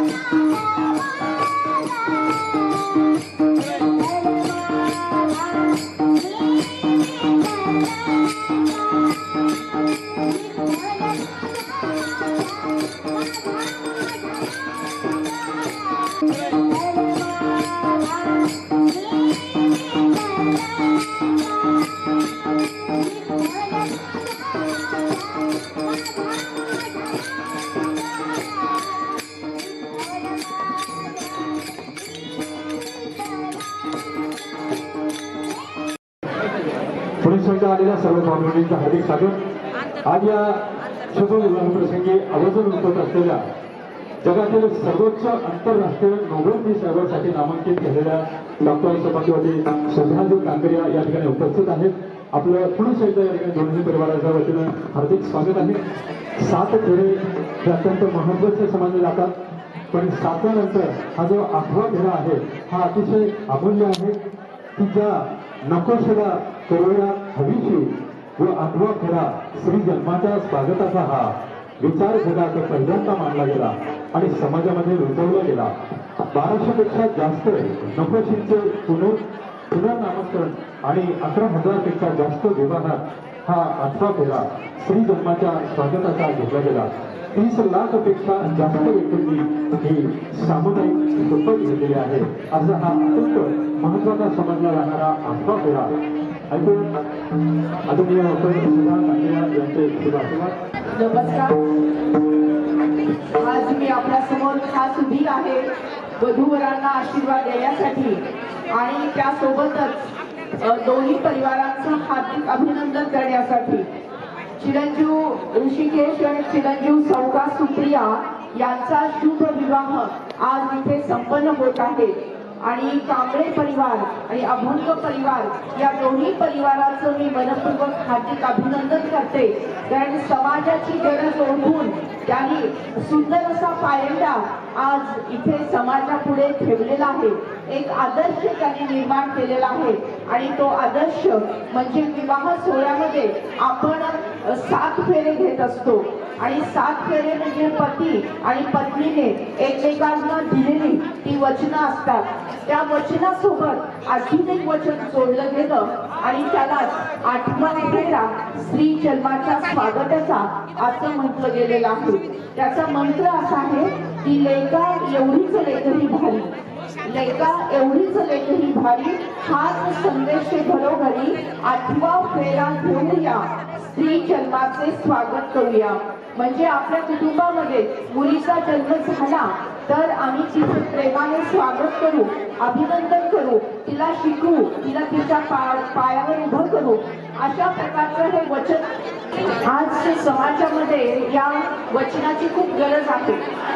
पुणे हार्दिक स्वागत आज या शुभ विवाह प्रसंगी आवर्जून उठवत असलेल्या जगातील सर्वोच्च आंतरराष्ट्रीय नोबेल पीस अवॉर्डसाठी नामांकित केलेल्या डॉक्टर सभापती सुधाजी कांकरिया या ठिकाणी उपस्थित आहेत. आपलं पुणे संघ या ठिकाणी दोन्ही परिवाराच्या वतीनं हार्दिक स्वागत आहे. सात फेरे हे अत्यंत महत्त्वाचे समजले जातात पण सातानंतर हा जो आठवा फेरा आहे हा अतिशय अमूल्य आहे. की ज्या नकोशेला करुणा हवीशी व आठवा खरा श्री जन्माच्या स्वागताचा हा. विचार जगात पहिल्यांदा मानला गेला आणि समाजामध्ये रुजवला गेला. बाराशे पेक्षा जास्त नकोशींचे पुनर पुनर्नामकरण आणि अकरा हजारपेक्षा जास्त विवाहात हा आठवा फेरा श्री जन्माच्या स्वागताचा घेतला गेला. तीस लाखपेक्षा जास्त व्यक्तींनी ही सामुदायिक शपथ घेतलेली आहे. असा हा अत्यंत महत्त्वाचा समजला जाणारा आठवा फेरा आदरणीय यांचे नमस्कार. आज मी आपल्यासमोर खास उभी आहे. वधूवरांना आशीर्वाद देण्यासाठी. आणि त्यासोबतच दोन्ही परिवारांचं हार्दिक अभिनंदन करण्यासाठी. चिरंजीव ऋषिकेश आणि चिरंजीव सौका सुप्रिया यांचा शुभ विवाह आज इथे संपन्न होत आहे. आणि कांबळे परिवार आणि अभंग परिवार या दोन्ही परिवाराचं मी मनपूर्वक हार्दिक अभिनंदन करते. कारण समाजाची गरज ओळखून त्यांनी सुंदर असा पायंडा आज इथे समाजापुढे ठेवलेला आहे. एक आदर्श त्यांनी निर्माण केलेला आहे. आणि तो आदर्श म्हणजे विवाह सोहळ्यामध्ये आपण सात फेरे घेत असतो. आणि सात फेरे म्हणजे पती आणि पत्नीने एकमेकांना दिलेली ती वचनं असतात. त्या वचनासोबत अजून एक वचन जोडलं गेलं आणि त्यालाच आठवा फेरा स्त्री जन्माच्या स्वागताचा असं म्हटलं गेलेलं आहे. त्याचा मंत्र असा आहे की लेका एवढीच लेकरी भारी. लेका एवढीच लेकरी भारी हाच संदेश घरोघरी. आठवा फेरा घेऊया स्त्री जन्माचे स्वागत करूया. म्हणजे आपल्या कुटुंबामध्ये मुलीचा जन्म झाला तर आम्ही तिचं प्रेमाने स्वागत करू अभिनंदन करू तिला शिकवू तिला तिच्या पा- पायावर उभं करू अशा प्रकारचं हे वचन आज समाजामध्ये या वचनाची खूप गरज आहे.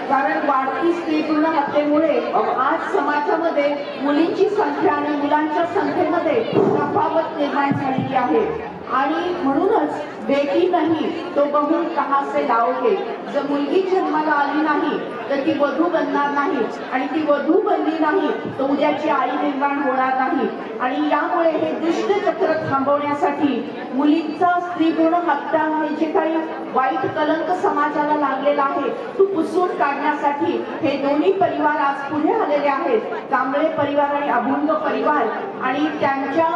कारण वाढती स्त्री पूर्ण हत्येमुळे आज समाजामध्ये मुलींची संख्या आणि मुलांच्या संख्येमध्ये तफावत निर्माण झालेली आहे. आणि म्हणूनच बेटी नाही तो बघून कहा से लावोगे जर मुलगी जन्माला आली नाही तर ती वधू बनणार नाही. आणि ती वधू बनली नाही तर उद्याची आई निर्माण होणार नाही. आणि यामुळे हे दुष्ट चक्र थांबवण्यासाठी मुलींचा स्त्री भ्रूण हत्या हे जे काही वाईट कलंक समाजाला लागलेला आहे तो पुसून काढण्यासाठी हे दोन्ही परिवार आज पुढे आलेले आहेत. कांबळे परिवार आणि अभंग परिवार. आणि त्यांच्या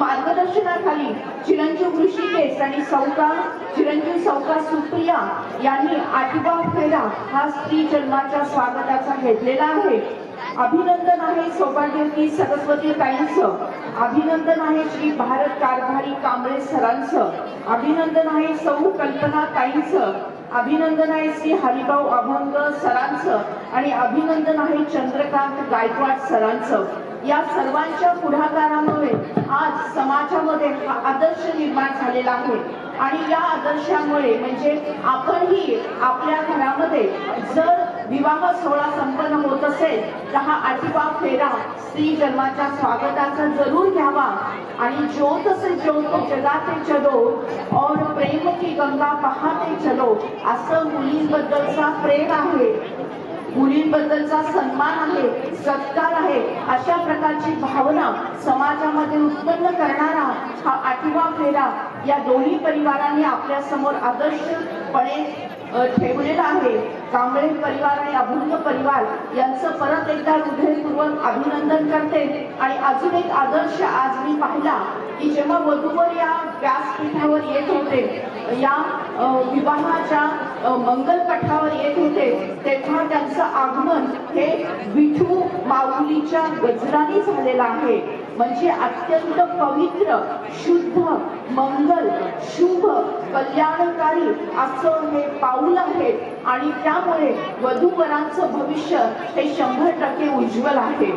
मार्गदर्शनाखाली चिरंजीव ऋषिकेश आणि सौका चिरंजीव सौका सुप्रिया यांनी आठवा फेरा हा स्त्री जन्माच्या स्वागताचा घेतलेला आहे. अभिनंदन आहे सौभाग्यवती सरस्वती ताईंचं. अभिनंदन आहे श्री भारत कारभारी कांबळे सरांचं. अभिनंदन आहे सौ कल्पना ताईंचं. अभिनंदन आहे श्री हरिभाऊ अभंग सरांचं. आणि अभिनंदन आहे चंद्रकांत गायकवाड सरांचं. या सर्वांच्या पुढाकारामुळे आज समाजामध्ये हा आदर्श निर्माण झालेला आहे. आणि या आदर्शामुळे म्हणजे आपणही आपल्या घरामध्ये जर विवाह सोहळा संपन्न होत असेल तर हा आठवा फेरा स्त्री जन्माच्या स्वागताचा जरूर घ्यावा. आणि ज्योत से ज्योत जगाते चलो और प्रेम की गंगा पाहते चलो असं मुलींबद्दलचा प्रेम आहे. मुलींबद्दलचा सन्मान आहे सत्कार आहे अशा प्रकारची भावना समाजामध्ये उत्पन्न करणारा हा आठवा फेरा या दोन्ही परिवारांनी आपल्यासमोर आदर्शपणे ठेवलेला आहे. कांबळे परिवार आणि अभंग परिवार यांचं परत एकदा हृदयपूर्वक अभिनंदन करते. आणि अजून एक आदर्श आज मी पाहिला की जेव्हा वधूवर या व्यासपीठावर येत होते या विवाहाच्या मंगल मंगलपठावर येत होते तेव्हा आगमन हे विठू माऊलीच्या गजराने झालेलं आहे. म्हणजे अत्यंत पवित्र शुद्ध मंगल शुभ कल्याणकारी असं हे पाऊल आहे. आणि त्यामुळे वधूवरांचं भविष्य हे शंभर टक्के उज्ज्वल आहे.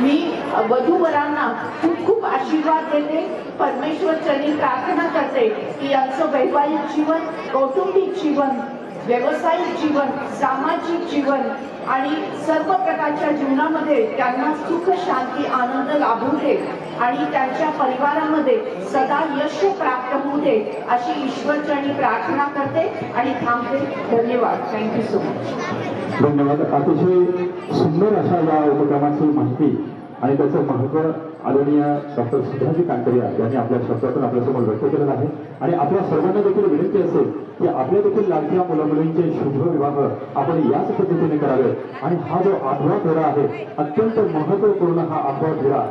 मी वधूवरांना खूप खूप आशीर्वाद देते. परमेश्वर चरणी प्रार्थना करते की यांचं वैवाहिक जीवन कौटुंबिक जीवन व्यावसायिक जीवन सामाजिक जीवन आणि सर्व प्रकारच्या जीवनामध्ये त्यांना सुख शांती आनंद लाभू दे आणि त्यांच्या परिवारामध्ये सदा यश प्राप्त होऊ दे अशी ईश्वरचरणी प्रार्थना करते आणि थांबते. धन्यवाद. थँक्यू सो मच धन्यवाद. अतिशय सुंदर अशा या उपक्रमाची माहिती आणि त्याचं महत्त्व आदरणीय डॉक्टर सुधाजी कांकरिया यांनी आपल्या शब्दातून आपल्यासमोर व्यक्त केलेलं आहे. आणि आपल्या सर्वांना देखील विनंती असेल की आपल्या देखील लाडक्या मुलामुलींचे शुभ विवाह आपण याच पद्धतीने करावे. आणि हा जो आठवा फेरा आहे अत्यंत महत्त्वपूर्ण हा आठवा फेरा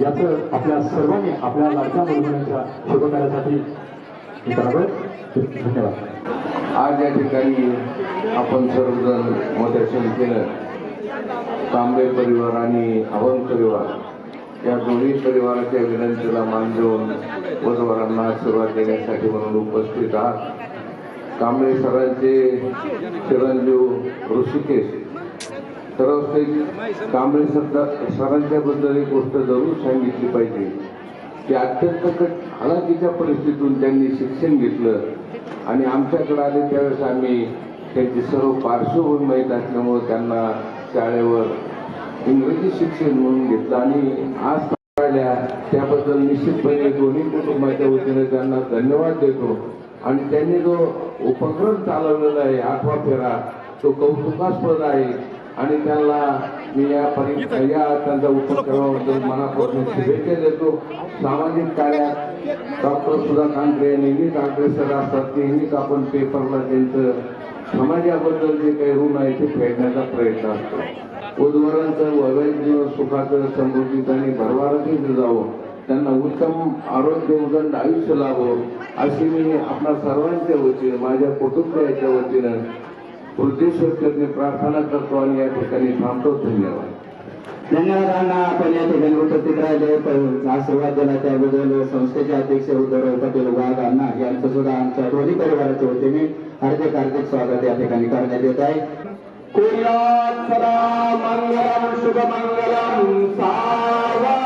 याचं आपल्या सर्वांनी आपल्या लाडक्या मुलामुलींच्या शुभकार्यासाठी करावं. धन्यवाद. आज या ठिकाणी आपण सर्वजण मतदर्शन केलं. तांबे परिवार आणि हवन परिवार या दोन्ही परिवाराच्या विनंतीला मान देऊन वधवारांना आशीर्वाद देण्यासाठी म्हणून उपस्थित आहात. कांबळे सरांचे चिरंजीव ऋषिकेश. तर कांबळे सर सरांच्या बद्दल एक गोष्ट जरूर सांगितली पाहिजे की अत्यंत कट हालाकीच्या परिस्थितीतून त्यांनी शिक्षण घेतलं आणि आमच्याकडे आले त्यावेळेस आम्ही त्यांची सर्व पार्श्वभूमी माहीत असल्यामुळे त्यांना शाळेवर इंग्रजी शिक्षण म्हणून घेतलं आणि आज पाहिल्या त्याबद्दल निश्चितपणे दोन्ही कुटुंबाच्या वतीने त्यांना धन्यवाद देतो. आणि त्यांनी जो उपक्रम चालवलेला आहे आठवा फेरा तो कौतुकास्पद आहे. आणि त्यांना मी या परि या त्यांच्या उपक्रमाबद्दल मनापासून शुभेच्छा देतो. सामाजिक कार्यात डॉक्टर सुधा कांकरे नेहमीच अग्रेसर सर असतात. नेहमीच आपण पेपरला त्यांचं समाजाबद्दल जे काही ऋण आहे ते फेडण्याचा प्रयत्न असतो. उद्वारांचं वैवाहिक जीवन सुखाचं समृद्धीचं आणि भरभराटीत जावं. त्यांना उत्तम आरोग्य उदंड आयुष्य लाभो अशी मी आपल्या सर्वांच्या वतीनं माझ्या कुटुंबियाच्या वतीनं वृद्धेश्वर प्रार्थना करतो आणि या ठिकाणी थांबतो. धन्यवाद. धन्यवादांना आपण या ठिकाणी उपस्थित राहिले. आशीर्वाद दिला त्याबद्दल संस्थेचे अध्यक्ष उद्धव पटेल वाघ अण्णा यांचं सुद्धा आमच्या दोन्ही परिवाराच्या वतीने हार्दिक हार्दिक स्वागत या ठिकाणी करण्यात येत आहे. कुर्यात सदा मंगलम शुभ मंगलम सावधान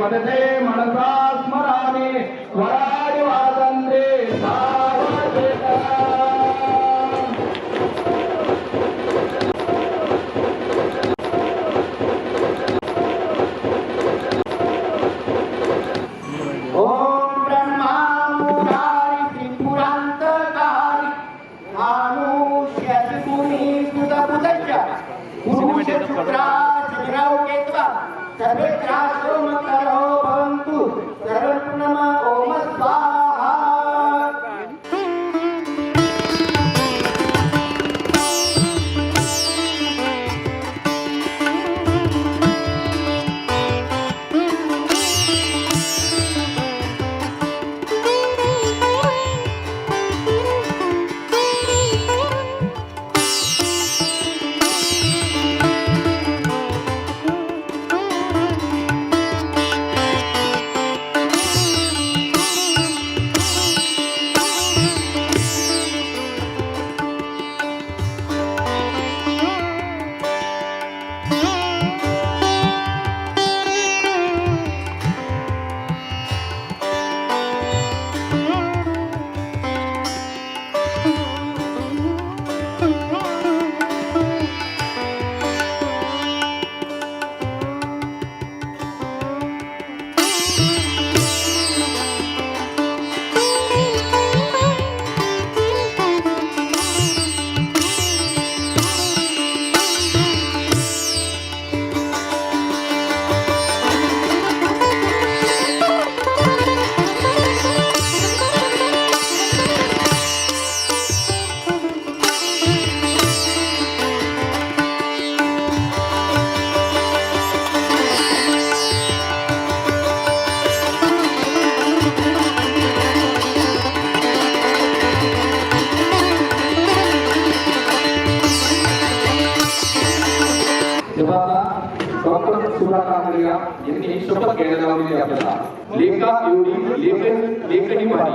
மனதே மனதா सुधा कांकरिया यांनी शपथ घ्यायला लावलेली आपल्याला. लेखा एवढी लेख लेखही भारी.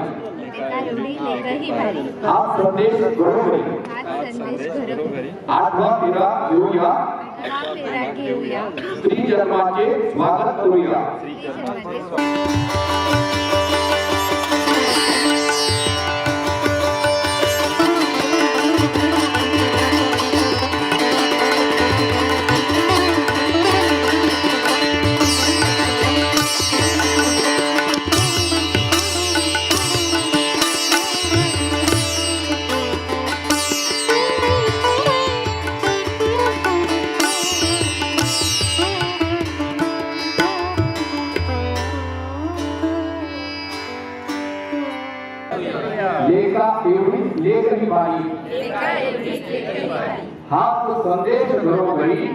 हा संदेश घरोघरी. आठवा फेरा घेऊया. स्त्री जन्माचे स्वागत करूया. संदेश घरोघरी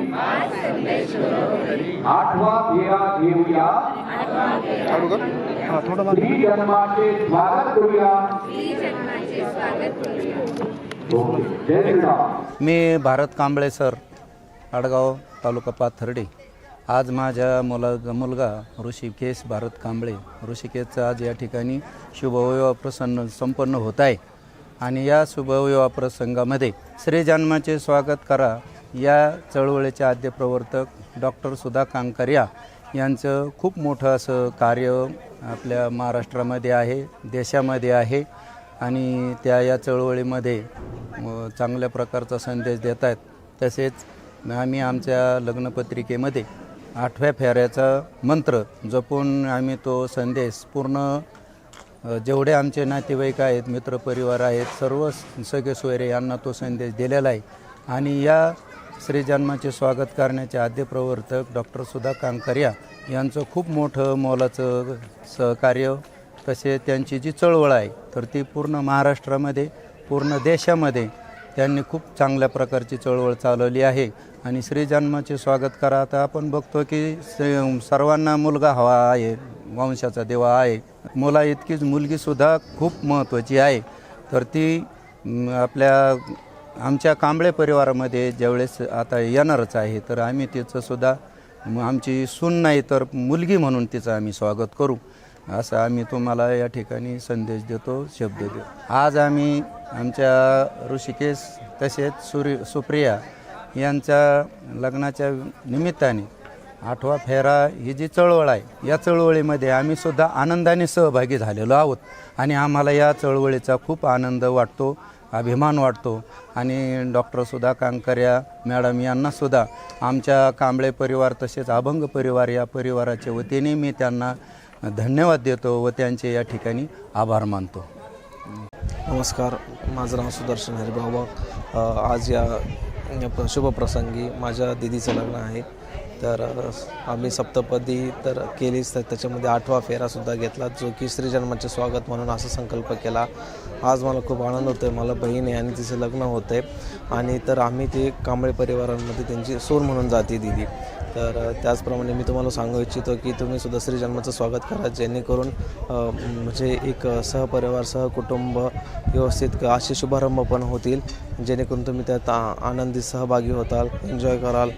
आठवा फेरा घेऊया श्री जन्माचे स्वागत करूया। मी भारत कांबळे सर आडगाव तालुका पाथर्डी. आज माझ्या मुला मुलगा ऋषिकेश भारत कांबळे. ऋषिकेशचा आज या ठिकाणी शुभवय प्रसन्न संपन्न होत आहे. आणि या शुभविवाह प्रसंगामध्ये श्रीजन्माचे स्वागत करा. या चळवळीचे आद्यप्रवर्तक डॉक्टर सुधा कांकरिया यांचं खूप मोठं असं कार्य आपल्या महाराष्ट्रामध्ये आहे देशामध्ये आहे आणि त्या या चळवळीमध्ये चांगल्या प्रकारचा संदेश देत आहेत. तसेच आम्ही आमच्या लग्नपत्रिकेमध्ये आठव्या फेऱ्याचा मंत्र जपून आम्ही तो संदेश पूर्ण जेवढे आमचे नातेवाईक आहेत मित्रपरिवार आहेत सर्व सगळे सोयरे यांना तो संदेश दिलेला आहे. आणि या श्रीजन्माचे स्वागत करण्याचे आद्यप्रवर्तक डॉक्टर सुधा कांकरिया यांचं खूप मोठं मोलाचं सहकार्य तसे त्यांची जी चळवळ आहे तर ती पूर्ण महाराष्ट्रामध्ये पूर्ण देशामध्ये त्यांनी खूप चांगल्या प्रकारची चळवळ चालवली आहे. आणि श्रीजन्माचे स्वागत करा. आता आपण बघतो की सर्वांना मुलगा हवा आहे वंशाचा देवा आहे. मुला इतकीच मुलगीसुद्धा खूप महत्त्वाची आहे. तर ती आपल्या आमच्या कांबळे परिवारामध्ये ज्यावेळेस आता येणारच आहे तर आम्ही तिचंसुद्धा आमची सून नाही तर मुलगी म्हणून तिचं आम्ही स्वागत करू. असं आम्ही तुम्हाला या ठिकाणी संदेश देतो शब्द देतो. आज आम्ही आमच्या ऋषिकेश तसेच सूर्य सुप्रिया यांच्या लग्नाच्या निमित्ताने आठवा फेरा ही जी चळवळ आहे या चळवळीमध्ये आम्ही सुद्धा आनंदाने सहभागी झालेलो आहोत. आणि आम्हाला या चळवळीचा खूप आनंद वाटतो अभिमान वाटतो. आणि डॉक्टर सुधा कांकर्या मॅडम यांनासुद्धा आमच्या कांबळे परिवार तसेच अभंग परिवार या परिवाराच्या वतीने मी त्यांना धन्यवाद देतो व त्यांचे या ठिकाणी आभार मानतो. नमस्कार माझं नाव सुदर्शन हरिभाऊ. आज या शुभप्रसंगी माझ्या दिदीचं लग्न आहे. तर आम्ही सप्तपदी तर केलीच. तर त्याच्यामध्ये आठवा फेरासुद्धा घेतला जो की श्रीजन्माचे स्वागत म्हणून असा संकल्प केला. आज मला खूप आनंद होतो आहे मला बहीण आहे आणि तिचं लग्न होतं आहे आणि तर आम्ही ते कांबळे परिवारांमध्ये त्यांची सूर म्हणून जाते दिदी तर त्याचप्रमाणे मी तुम्हाला सांगू इच्छितो की तुम्ही सुद्धा श्रीजन्माचं स्वागत करा जेणेकरून म्हणजे एक सहपरिवार सहकुटुंब व्यवस्थित असे शुभारंभ पण होतील. जेणेकरून तुम्ही त्यात आ- आनंदी सहभागी होताल एन्जॉय कराल.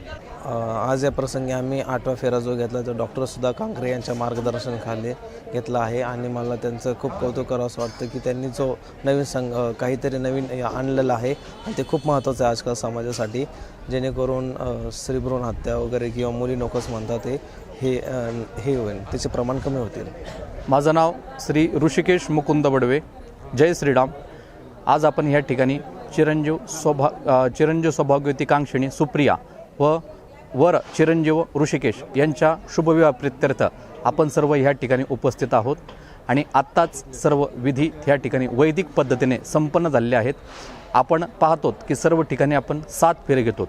आज या प्रसंगी आम्ही आठवा फेरा जो घेतला तो डॉक्टर सुधा कांकरे यांच्या मार्गदर्शनाखाली घेतला आहे. आणि मला त्यांचं खूप कौतुक करावं असं वाटतं की त्यांनी जो नवीन संग काहीतरी नवीन आणलेलं आहे आणि ते खूप महत्त्वाचं आहे आजकाल समाजासाठी जेणेकरून स्त्रीभ्रूण हत्या वगैरे किंवा मुली नकोच म्हणतात ते हे हे होईल. त्याचे प्रमाण कमी होतील. माझं नाव श्री ऋषिकेश मुकुंद बडवे. जय श्रीराम. आज आपण ह्या ठिकाणी चिरंजीव सौभा चिरंजीव सौभाग्यवती कांक्षिणी सुप्रिया व वर चिरंजीव ऋषिकेश यांच्या शुभविवाह प्रित्यर्थ आपण सर्व ह्या ठिकाणी उपस्थित आहोत. आणि आत्ताच सर्व विधी ह्या ठिकाणी वैदिक पद्धतीने संपन्न झालेले आहेत. आपण पाहतो की सर्व ठिकाणी आपण सात फेरे घेतो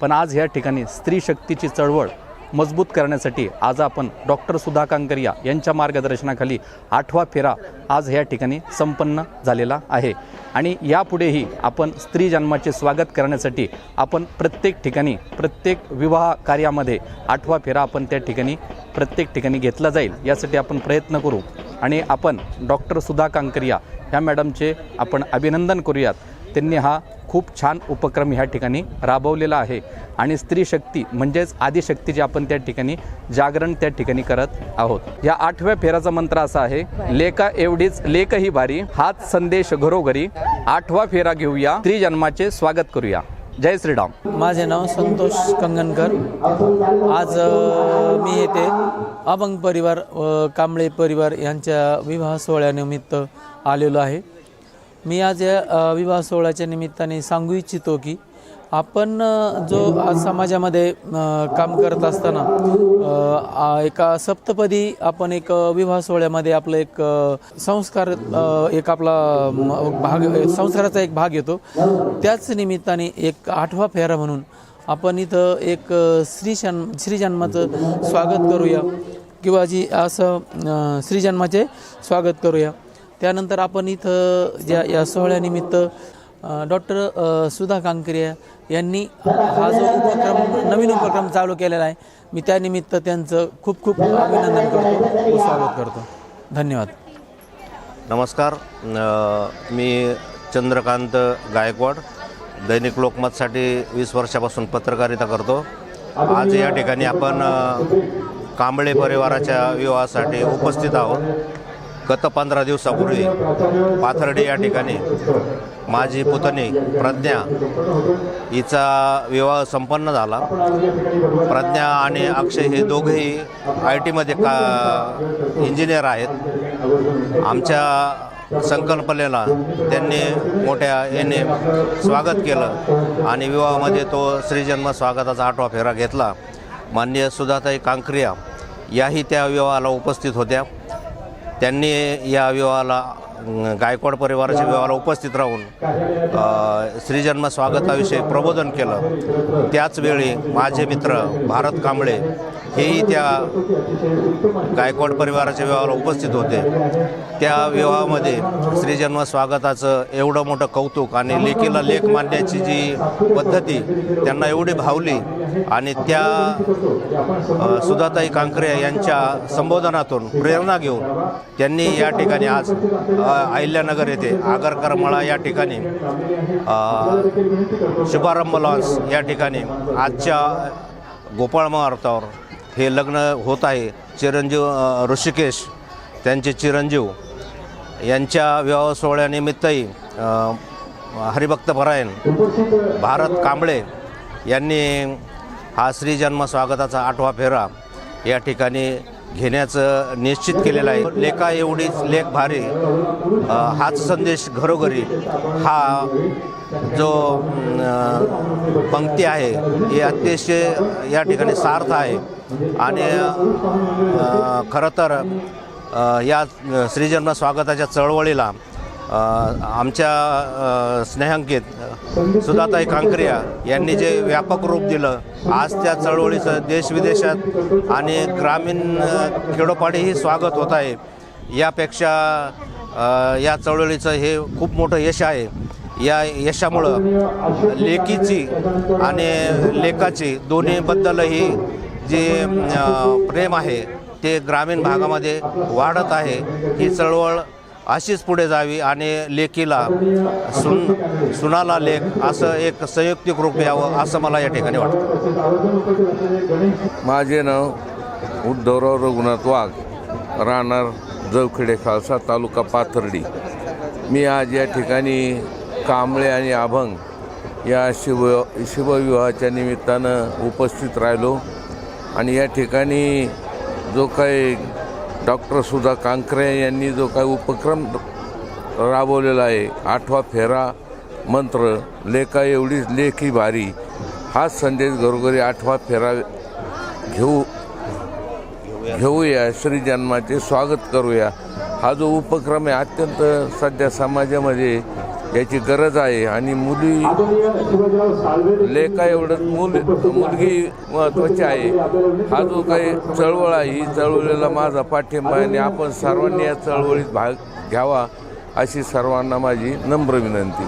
पण आज ह्या ठिकाणी स्त्री शक्तीची चळवळ मजबूत करण्यासाठी आज आपण डॉक्टर सुधा कांकरिया यांच्या मार्गदर्शनाखाली आठवा फेरा आज ह्या ठिकाणी संपन्न झालेला आहे. आणि यापुढेही आपण स्त्री जन्माचे स्वागत करण्यासाठी आपण प्रत्येक ठिकाणी प्रत्येक विवाह कार्यामध्ये आठवा फेरा आपण त्या ठिकाणी प्रत्येक ठिकाणी घेतला जाईल यासाठी आपण प्रयत्न करू. आणि आपण डॉक्टर सुधा कांकरिया ह्या मॅडमचे आपण अभिनंदन करूयात. त्यांनी हा खूप छान उपक्रम ह्या ठिकाणी राबवलेला आहे. आणि स्त्री शक्ती म्हणजेच आदिशक्तीची आपण त्या ठिकाणी जागरण त्या ठिकाणी करत आहोत. या आठव्या फेराचा मंत्र असा आहे लेखा एवढीच लेख ही भारी हाच संदेश घरोघरी आठवा फेरा घेऊया स्त्री जन्माचे स्वागत करूया. जय श्रीराम. माझे नाव संतोष कंगनकर आज मी येथे अभंग परिवार कांबळे परिवार यांच्या विवाह सोहळ्यानिमित्त आलेलो आहे. मी आज या विवाह सोहळ्याच्या निमित्ताने सांगू इच्छितो की आपण जो आज समाजामध्ये काम करत असताना एका सप्तपदी आपण एक विवाह सोहळ्यामध्ये आपलं एक संस्कार एक आपला भाग संस्काराचा एक भाग येतो. त्याच निमित्ताने एक आठवा फेरा म्हणून आपण इथं एक श्री जन्म श्री जन्माचं स्वागत करूया. किंवा जी असं श्रीजन्माचे श्री जन्माचे स्वागत करूया. त्यानंतर आपण इथं ज्या या सोहळ्यानिमित्त डॉक्टर सुधा कांकरिया यांनी हा जो उपक्रम नवीन उपक्रम चालू केलेला आहे मी त्यानिमित्त त्यांचं खूप खूप अभिनंदन करतो स्वागत करतो. धन्यवाद. नमस्कार. मी चंद्रकांत गायकवाड दैनिक लोकमतसाठी वीस वर्षापासून पत्रकारिता करतो. आज या ठिकाणी आपण कांबळे परिवाराच्या विवाहासाठी उपस्थित आहोत. गत पंधरा दिवसापूर्वी पाथर्डी या ठिकाणी माझी पुतणी प्रज्ञा हिचा विवाह संपन्न झाला. प्रज्ञा आणि अक्षय हे दोघेही आय टीमध्ये का इंजिनियर आहेत. आमच्या संकल्पनेला त्यांनी मोठ्या याने स्वागत केलं आणि विवाहामध्ये तो श्रीजन्म स्वागताचा आठवा फेरा घेतला. माननीय सुधाताई कांक्रिया याही त्या विवाहाला उपस्थित होत्या. त्यांनी या विवाहाला गायकवाड परिवाराच्या विवाहाला उपस्थित राहून श्रीजन्म स्वागताविषयी प्रबोधन केलं. त्याचवेळी माझे मित्र भारत कांबळे हेही त्या गायकवाड परिवाराच्या विवाहाला उपस्थित होते. त्या विवाहामध्ये श्रीजन्म स्वागताचं एवढं मोठं कौतुक आणि लेखीला लेख मांडण्याची जी पद्धती त्यांना एवढी भावली आणि त्या सुधाताई कांकरे यांच्या संबोधनातून प्रेरणा घेऊन त्यांनी या ठिकाणी आज अहिल्यानगर येथे आगरकर मळा या ठिकाणी शुभारंभ लॉन्स या ठिकाणी आजच्या गोपाळ मुहूर्तावर हे लग्न होत आहे. चिरंजीव ऋषिकेश त्यांचे चिरंजीव यांच्या विवाह सोहळ्यानिमित्तही हरिभक्त परायण भारत कांबळे यांनी हा श्रीजन्म स्वागताचा आठवा फेरा या ठिकाणी घेण्याचं निश्चित केलेलं आहे. लेखा एवढीच लेख भारी. हाच संदेश घरोघरी. हा जो पंक्ती आहे ही अतिशय या ठिकाणी सार्थ आहे. आणि खरं तर या श्रीजन्म स्वागताच्या चळवळीला आमच्या स्नेहांकित सुधाताई कांकरिया यांनी जे व्यापक रूप दिलं आज त्या चळवळीचं देशविदेशात आणि ग्रामीण खेडोपाडीही स्वागत होत आहे. यापेक्षा या चळवळीचं हे खूप मोठं यश आहे. या यशामुळं लेकीची आणि लेखाची दोन्हीबद्दलही जे प्रेम आहे ते ग्रामीण भागामध्ये वाढत आहे. ही चळवळ अशीच पुढे जावी आणि लेकीला सुन सुनाला लेख असं एक संयुक्तिक रूप यावं असं मला या ठिकाणी वाटतं. माझे नाव उद्धवराव रघुनाथ वाघ राहणार जवखेडे खालसा तालुका पाथर्डी. मी आज या ठिकाणी कांबळे आणि अभंग या शिव शिवविवाहाच्या निमित्तानं उपस्थित राहिलो. आणि या ठिकाणी जो काही डॉक्टर सुधा कांकरे यांनी जो काही उपक्रम राबवलेला आहे आठवा फेरा मंत्र लेखा एवढीच लेखी भारी हाच संदेश घरोघरी आठवा फेरा घेऊ घेऊया श्री जन्माचे स्वागत करूया. हा जो उपक्रम आहे अत्यंत सध्या समाजामध्ये याची गरज आहे आणि मुली लेखा एवढं मुल मुलगी महत्त्वाची आहे. हा जो काही चळवळ आहे ही चळवळीला माझा पाठिंबा आहे आणि आपण सर्वांनी या चळवळीत भाग घ्यावा अशी सर्वांना माझी नम्र विनंती.